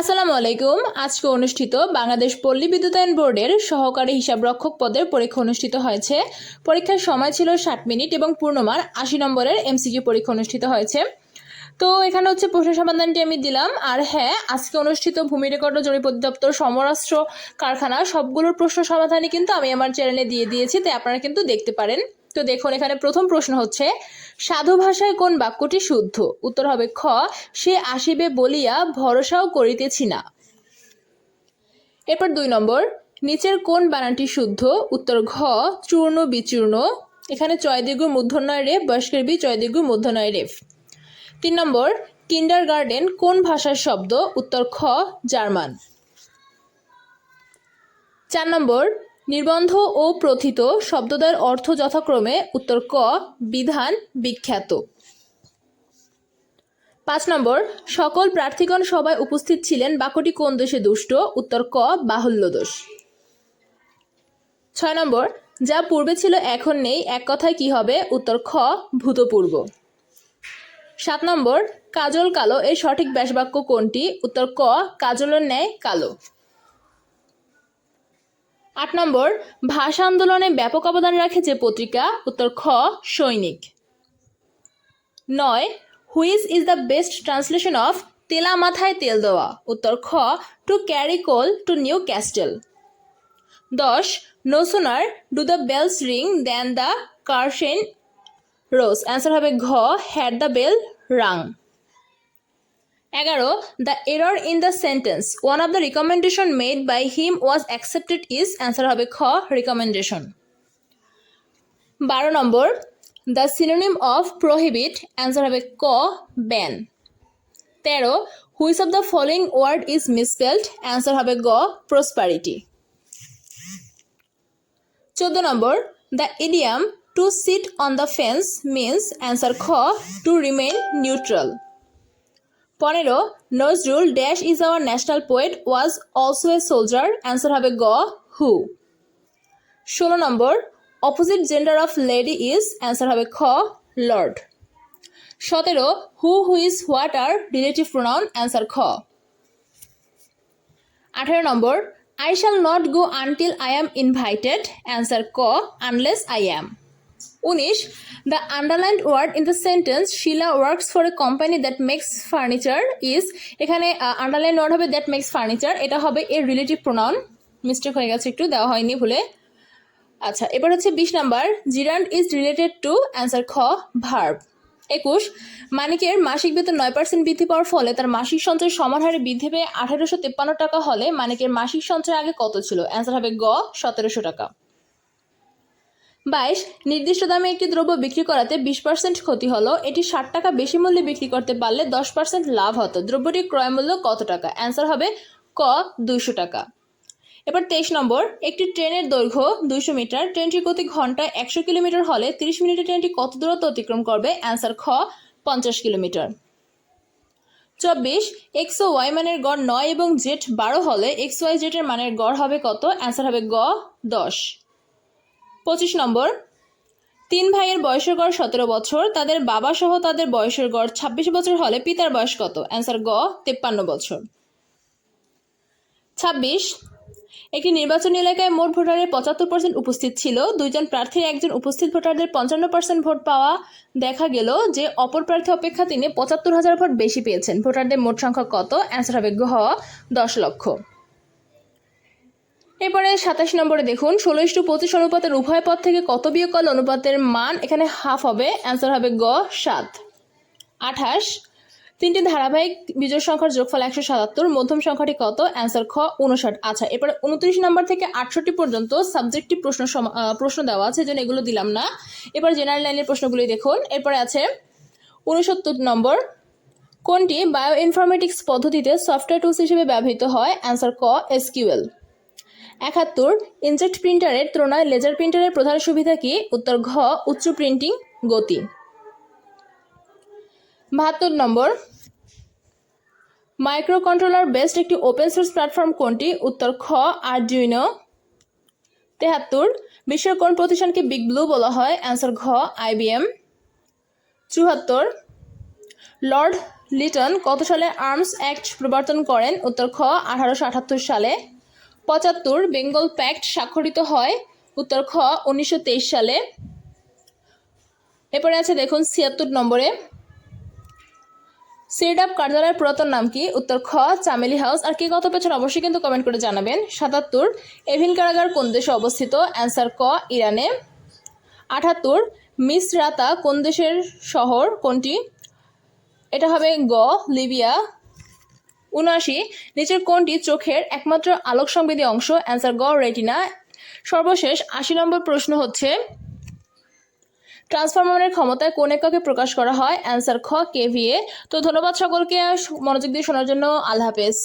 আসসালামু আলাইকুম। আজকে অনুষ্ঠিত বাংলাদেশ পল্লী বিদ্যুতায়ন বোর্ডের সহকারী হিসাবরক্ষক পদের পরীক্ষা অনুষ্ঠিত হয়েছে। পরীক্ষার সময় ছিল ষাট মিনিট এবং পূর্ণমান আশি নম্বরের এমসিকিউ পরীক্ষা অনুষ্ঠিত হয়েছে। তো এখানে হচ্ছে প্রশ্ন সমাধানটি আমি দিলাম। আর হ্যাঁ আজকে অনুষ্ঠিত ভূমি রেকর্ড জরিপ অধিদপ্তর সমরাষ্ট্র কারখানা সবগুলোর প্রশ্ন সমাধানই কিন্তু আমি আমার চ্যানেলে দিয়ে দিয়েছি, তাই আপনারা কিন্তু দেখতে পারেন। তো দেখুন, এখানে প্রথম প্রশ্ন হচ্ছে সাধু ভাষায় কোন বাক্যটি শুদ্ধ? উত্তর হবে খ, সে আসিবে বলিয়া ভরসাও করিতেছি না। এরপর দুই নম্বর, নিচের কোন বানানটি শুদ্ধ? উত্তর ঘ, চূর্ণ, বিচূর্ণ। এখানে চয়দিগু মূর্ধন্যয় রেফ, বয়স্কের বি চয়দিগু মূর্ধন্যয় রেফ। তিন নম্বর কিন্ডার গার্ডেন কোন ভাষার শব্দ? উত্তর খ, জার্মান। চার নম্বর নির্বন্ধ ও প্রথিত শব্দদ্বয়ের অর্থ যথাক্রমে উত্তর ক, বিধান, বিখ্যাত। পাঁচ নম্বর, সকল প্রার্থীগণ সবাই উপস্থিত ছিলেন, বাক্যটি কোন দেশে দুষ্ট? উত্তর ক, বাহুল্য দোষ। ছয় নম্বর, যা পূর্বে ছিল এখন নেই, এক কথায় কি হবে? উত্তর খ, ভূতপূর্ব। সাত নম্বর, কাজল কালো এর সঠিক ব্যাসবাক্য কোনটি? উত্তর ক, কাজলের ন্যায় কালো। আট নম্বর, ভাষা আন্দোলনে ব্যাপক অবদান রাখে যে পত্রিকা, উত্তর খ, সৈনিক। নয়, which is the best translation of তেলা মাথায় তেল দেওয়া, উত্তর খ, to carry coal to Newcastle. দশ, no sooner, do the bells ring than the curtain rose. Answer হবে ঘ, হ্যাড দ্য বেল রাং। এগারো the error in the sentence one of the recommendation made by him was accepted is answer হবে খ recommendation বারো নম্বর the synonym of prohibit answer হবে ক ban তেরো which of the following word is misspelled answer হবে গ prosperity চোদ্দ নম্বর the idiom to sit on the fence means answer খ টু রিমেইন নিউট্রাল পনেরো, Nazrul dash is our national poet was also a soldier answer হবে গ who ষোলো নম্বর opposite gender of lady is answer হবে খ lord সতেরো who who is what are relative pronoun answer খ. আঠেরো নম্বর I shall not go until I am invited answer ক unless I am উনিশ the underlined word in the sentence Sheila works for a company that makes furniture is এখানে underline word হবে that makes furniture এটা হবে এর relative pronoun mistake হয়ে গেছে একটু, দেওয়া হয়নি ভুলে। আচ্ছা এবার হচ্ছে বিশ number gerund is related to answer খ ভার্ব একুশ, মানিকের মাসিক বেতন নয় পার্সেন্ট বৃদ্ধি পাওয়ার ফলে তার মাসিক সঞ্চয় সমান হারে বৃদ্ধি পেয়ে আঠারোশো তেপ্পান্ন টাকা হলে মানিকের মাসিক সঞ্চয় আগে কত ছিল? অ্যান্সার হবে গ, সতেরোশো টাকা। বাইশ, নির্দিষ্ট দামে একটি দ্রব্য বিক্রি করাতে বিশ পার্সেন্ট ক্ষতি হলো, এটি ষাট টাকা বেশি মূল্যে বিক্রি করতে পারলে দশ পার্সেন্ট লাভ হতো। দ্রব্যটির ক্রয় মূল্য কত টাকা? অ্যান্সার হবে ক, দুইশো টাকা। এবার তেইশ নম্বর, একটি ট্রেনের দৈর্ঘ্য দুইশো মিটার, ট্রেনটির গতি ঘন্টায় একশো কিলোমিটার হলে তিরিশ মিনিটে ট্রেনটি কত দূরত্ব অতিক্রম করবে? অ্যান্সার খ, পঞ্চাশ কিলোমিটার। চব্বিশ, এক্স ও ওয়াই মানের গড় নয় এবং জেড বারো হলে এক্স ওয়াই জেটের মানের গড় হবে কত? অ্যান্সার হবে গ, দশ। পঁচিশ নম্বর। তিন ভাইয়ের বয়সের গড় সতেরো বছর, তাদের বাবা সহ তাদের বয়সের গড় ছাব্বিশ বছর হলে পিতার বয়স কত? অ্যান্সার গ, তেপ্পান্ন বছর। ছাব্বিশ। একটি নির্বাচনী এলাকায় মোট ভোটারের পঁচাত্তর পার্সেন্ট উপস্থিত ছিল। দুইজন প্রার্থীর একজন উপস্থিত ভোটারদের পঞ্চান্ন পার্সেন্ট ভোট পাওয়া দেখা গেল যে অপর প্রার্থী অপেক্ষা তিনি পঁচাত্তর হাজার ভোট বেশি পেয়েছেন। ভোটারদের মোট সংখ্যা কত? অ্যান্সার হবে ঘ, দশ লক্ষ। এরপরে সাতাশ নম্বরে দেখুন ষোলো ইস্টু পঁচিশ অনুপাতের উভয় পদ থেকে কত বিয়োগ করলে অনুপাতের মান? এখানে হাফ হবে, অ্যান্সার হবে গ, সাত। আঠাশ, তিনটি ধারাবাহিক বিজয় সংখ্যার যোগফল একশো সাতাত্তর, মধ্যম সংখ্যাটি কত? অ্যান্সার খ, উনষাট। আচ্ছা এরপরে উনত্রিশ নম্বর থেকে আটষট্টি পর্যন্ত সাবজেক্টিভ প্রশ্ন প্রশ্ন দেওয়া আছে যেন এগুলো দিলাম না। এবার জেনারেল লাইনের প্রশ্নগুলি দেখুন, এরপরে আছে উনসত্তর নম্বর। কোনটি বায়ো ইনফরমেটিক্স পদ্ধতিতে সফটওয়্যার টুলস হিসেবে ব্যবহৃত হয়? অ্যান্সার ক, এসকিউএল। একাত্তর, ইনজেক্ট প্রিন্টারের তুলনায় লেজার প্রিন্টারের প্রধান সুবিধা কি? উত্তর, ঘ, উচ্চ প্রিন্টিং গতি। বাহাত্তর নম্বর। মাইক্রো কন্ট্রোলার বেসড একটি ওপেন সোর্স প্ল্যাটফর্ম কোনটি? উত্তর, খ আরডিউইনো তেহাত্তর বিশ্বের কোন প্রতিষ্ঠানকে বিগ ব্লু বলা হয়। অ্যান্সার, ঘ আইবিএম চুহাত্তর লর্ড লিটন কত সালে আর্মস অ্যাক্ট প্রবর্তন করেন? উত্তর, খ, আঠারোশো আটাত্তর সালে। পঁচাত্তর বেঙ্গল প্যাক্ট স্বাক্ষরিত হয়, উত্তর খ, উনিশশো তেইশ সালে। এরপরে আছে দেখুন ছিয়াত্তর নম্বরে। সিরডাপ কার্যালয়ের পুরাতন নাম কি? উত্তর খ, চামেলি হাউস। আর কি কত পেছন অবশ্যই কিন্তু কমেন্ট করে জানাবেন। সাতাত্তর এভিন কারাগার কোন দেশে অবস্থিত? অ্যান্সার ক, ইরানে। আটাত্তর মিসরাতা কোন দেশের শহর কোনটি? এটা হবে গ, লিবিয়া। উনআশি, নিচের কোনটি চোখের একমাত্র আলোক সংবেদী অংশ অ্যান্সার গ রেটিনা সর্বশেষ আশি নম্বর প্রশ্ন হচ্ছে ট্রান্সফরমারের ক্ষমতায় কোন এককে প্রকাশ করা হয়? অ্যান্সার খ কেভিএ তো ধন্যবাদ সকলকে, মনোযোগ দিয়ে শোনার জন্য, আল্লাহ হাফেজ।